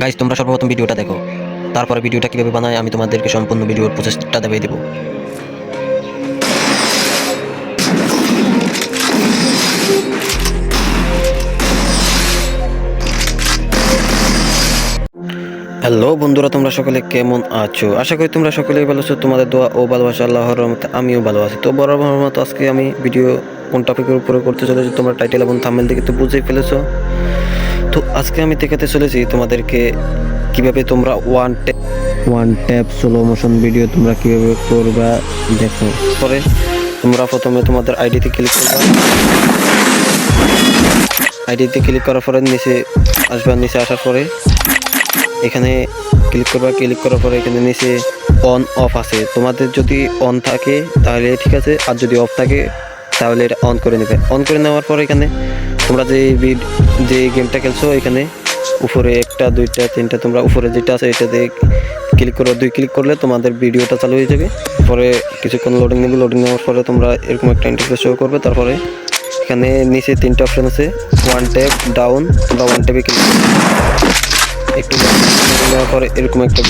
Guys তোমরা সর্বপ্রথম ভিডিওটা দেখো। তারপরে ভিডিওটা কীভাবে বানায়, আমি তোমাদেরকে সম্পূর্ণ ভিডিওর প্রসেসটা দেখিয়ে দেবো। হ্যালো বন্ধুরা, তোমরা সকলে কেমন আছো? আশা করি তোমরা সকলেই ভালো আছো। তোমাদের দোয়া ও ভালোবাসা, আল্লাহর রহমতে আমিও ভালো আছি। তো বরাবর মতো আজকে আমি ভিডিও কোন টপিকের উপরে করতে চলেছি, তোমরা টাইটেল এবং থামেল দেখে তো বুঝেই ফেলেছো। তো আজকে আমি দেখাতে চলেছি তোমাদেরকে কীভাবে তোমরা one tap one tap slow motion video তোমরা কীভাবে করবা, দেখো। পরে তোমরা প্রথমে তোমাদের আইডিতে ক্লিক করবা। আইডিতে ক্লিক করার পরে নিচে আসবা, নিচে আসার পরে এখানে ক্লিক করবা ক্লিক করার পরে এখানে নিচে অন অফ আছে। তোমাদের যদি অন থাকে তাহলে ঠিক আছে, আর যদি অফ থাকে তাহলে এটা অন করে নেবে। অন করে নেওয়ার পরে এখানে তোমরা যে যে গেমটা খেলছো এখানে উপরে একটা দুইটা তিনটা তোমরা উপরে যেটা আছে এটাতে ক্লিক করো দুই ক্লিক করলে তোমাদের ভিডিওটা চালু হয়ে যাবে পরে কিছুক্ষণ লোডিং নেবে লোডিং নেওয়ার পরে তোমরা এরকম একটা ইন্টারফেস শো করবে তারপরে এখানে নিচে তিনটা অপশন আছে ওয়ান ট্যাপ ডাউন তোমরা ওয়ান ট্যাপে ক্লিক করবে একটু নেওয়ার পরে এরকম একটা